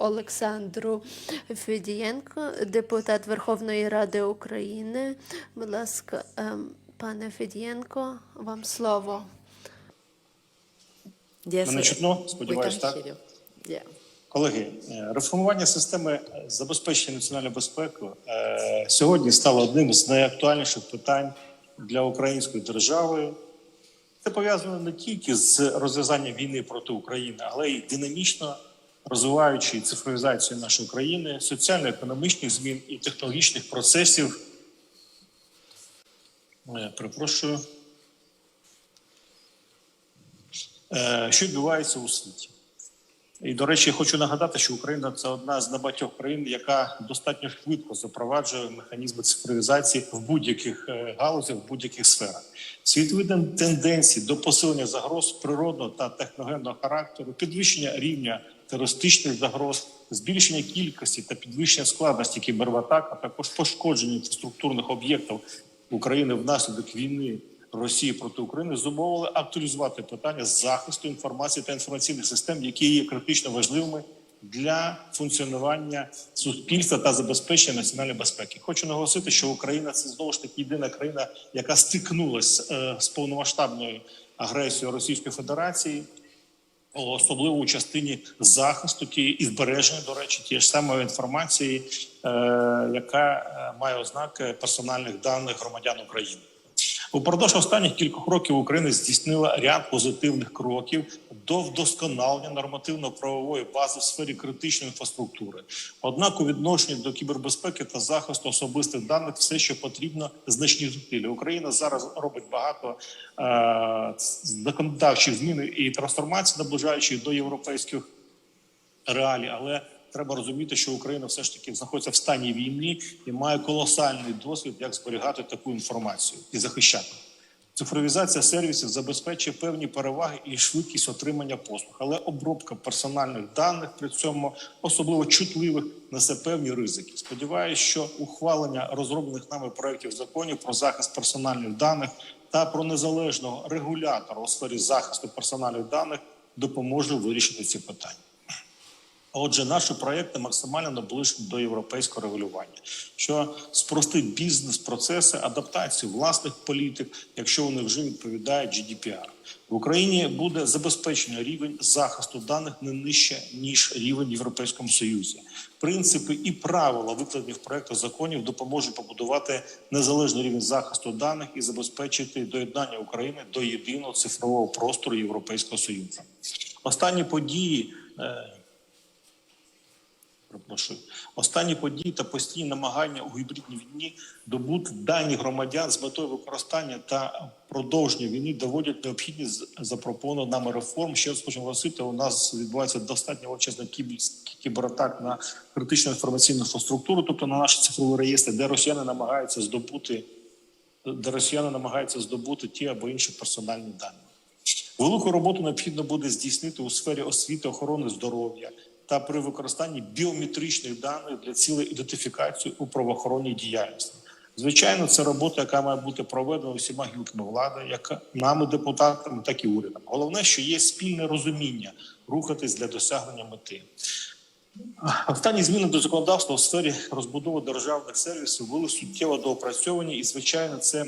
Олександру Федієнко, депутат Верховної Ради України. Будь ласка, ем, пане Федієнко, вам слово. Мене чутно? Can так? Yeah. Колеги, е, реформування системи забезпечення національної безпеки е, сьогодні стало одним з найактуальніших питань для української держави. Це пов'язано не тільки з розв'язанням війни проти України, але й динамічно розвиваючи цифровізацію нашої країни, соціально-економічних змін і технологічних процесів. Е, Перепрошую. Е, Що відбувається у світі? І, до речі, хочу нагадати, що Україна це одна з небагатьох країн, яка достатньо швидко запроваджує механізми цифровізації в будь-яких е, галузях, в будь-яких сферах. Світові тен- тенденції до посилення загроз природного та техногенного характеру, підвищення рівня терористичних загроз, збільшення кількості та підвищення складності кібератак, а також пошкодження інфраструктурних об'єктів України внаслідок війни Росії проти України зумовили актуалізувати питання захисту інформації та інформаційних систем, які є критично важливими для функціонування суспільства та забезпечення національної безпеки. Хочу наголосити, що Україна це знову ж таки єдина країна, яка стикнулася е, з повномасштабною агресією Російської Федерації. Особливо у частині захисту і збереження, до речі, тієї ж самої інформації, е, яка е, має ознаки персональних даних громадян України. Упродовж останніх кількох років Україна здійснила ряд позитивних кроків до вдосконалення нормативно-правової бази в сфері критичної інфраструктури. Однак, у відношенні до кібербезпеки та захисту особистих даних все, що потрібно, значні зусилля. Україна зараз робить багато е, законодавчих змін і трансформацій, наближаючи до європейських реалій, але треба розуміти, що Україна все ж таки знаходиться в стані війни і має колосальний досвід, як зберігати таку інформацію і захищати. Цифровізація сервісів забезпечує певні переваги і швидкість отримання послуг, але обробка персональних даних при цьому особливо чутливих несе певні ризики. Сподіваюся, що ухвалення розроблених нами проєктів законів про захист персональних даних та про незалежного регулятора у сфері захисту персональних даних допоможе вирішити ці питання. Отже, наші проекти максимально наближені до європейського регулювання, що спростить бізнес-процеси адаптації власних політик, якщо вони вже відповідають GDPR. В Україні буде забезпечено рівень захисту даних не нижче ніж рівень в Європейському Союзі. Принципи і правила, викладені в проектах законів, допоможуть побудувати незалежний рівень захисту даних і забезпечити доєднання України до єдиного цифрового простору Європейського Союзу. Останні події. Е, Останні події та постійні намагання у гібридній війні добути дані громадян з метою використання та продовження війни доводять необхідність запропонованих нами реформ. Ще раз хочу наголосити, у нас відбувається достатньо величезна кіб- кібератак на критичну інформаційну інфраструктуру, тобто на наші цифрові реєстри, де росіяни намагаються здобути, де росіяни намагаються здобути ті або інші персональні дані. Велику роботу необхідно буде здійснити у сфері освіти, охорони здоров'я та при використанні біометричних даних для цілей ідентифікації у правоохоронній діяльності. Звичайно, це робота, яка має бути проведена усіма гілками влади, як нами, депутатами, так і урядом. Головне, що є спільне розуміння рухатись для досягнення мети. Останні зміни до законодавства у сфері розбудови державних сервісів були суттєво доопрацьовані, і звичайно, це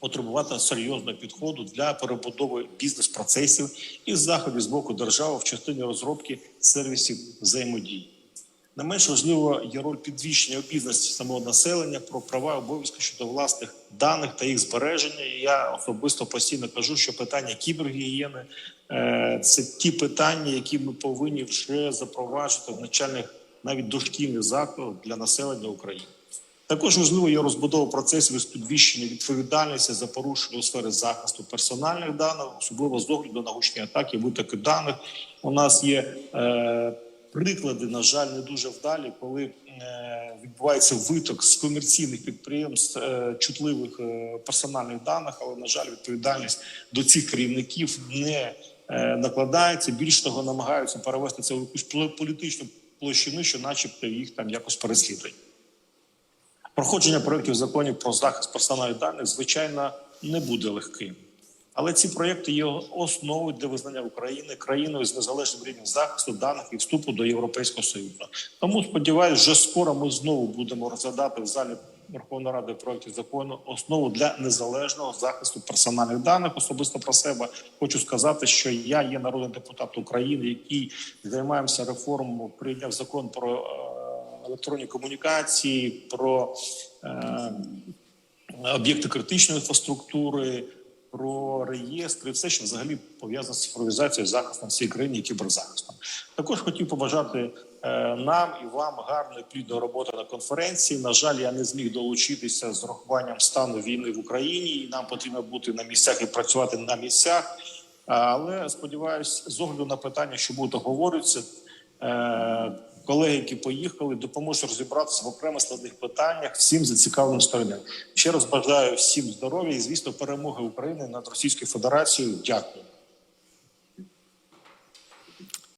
потребувати серйозного підходу для перебудови бізнес-процесів і заходів з боку держави в частині розробки сервісів взаємодії. Не менш важливо є роль підвищення обізнаності самого населення про права і обов'язки щодо власних даних та їх збереження. Я особисто постійно кажу, що питання кібергігієни е, це ті питання, які ми повинні вже запроваджувати в начальних навіть дошкільних закладах для населення України. Також важливо є розбудова процесів з підвищення відповідальності за порушення у сфері захисту персональних даних, особливо з огляду на гучні атаки, витоки даних. У нас є е, приклади, на жаль, не дуже вдалі, коли е, відбувається виток з комерційних підприємств е, чутливих е, персональних даних, але на жаль, відповідальність до цих керівників не е, накладається. Більш того, намагаються перевести це в якусь політичну площину, що, начебто, їх там якось переслідують. Проходження проєктів законів про захист персональних даних, звичайно, не буде легким. Але ці проекти є основою для визнання України країною з незалежним рівнем захисту даних і вступу до Європейського Союзу. Тому сподіваюся, вже скоро ми знову будемо розглядати в залі Верховної Ради проєктів закону основу для незалежного захисту персональних даних. Особисто про себе хочу сказати, що я є народний депутат України, який займаємося реформою, прийняв закон про е, електронні комунікації, про е, об'єкти критичної інфраструктури, про реєстри, все, що взагалі пов'язано з цифровізацією захистом всієї країни і кіберзахистом. Також хотів побажати е, нам і вам гарної плідної роботи на конференції. На жаль, я не зміг долучитися з урахуванням стану війни в Україні, і нам потрібно бути на місцях і працювати на місцях. Але сподіваюся, з огляду на питання, що будуть обговорюватися, е, колеги, які поїхали, допоможуть розібратися в окремо складних питаннях всім зацікавленим сторонам. Ще раз бажаю всім здоров'я і звісно перемоги України над Російською Федерацією. Дякую.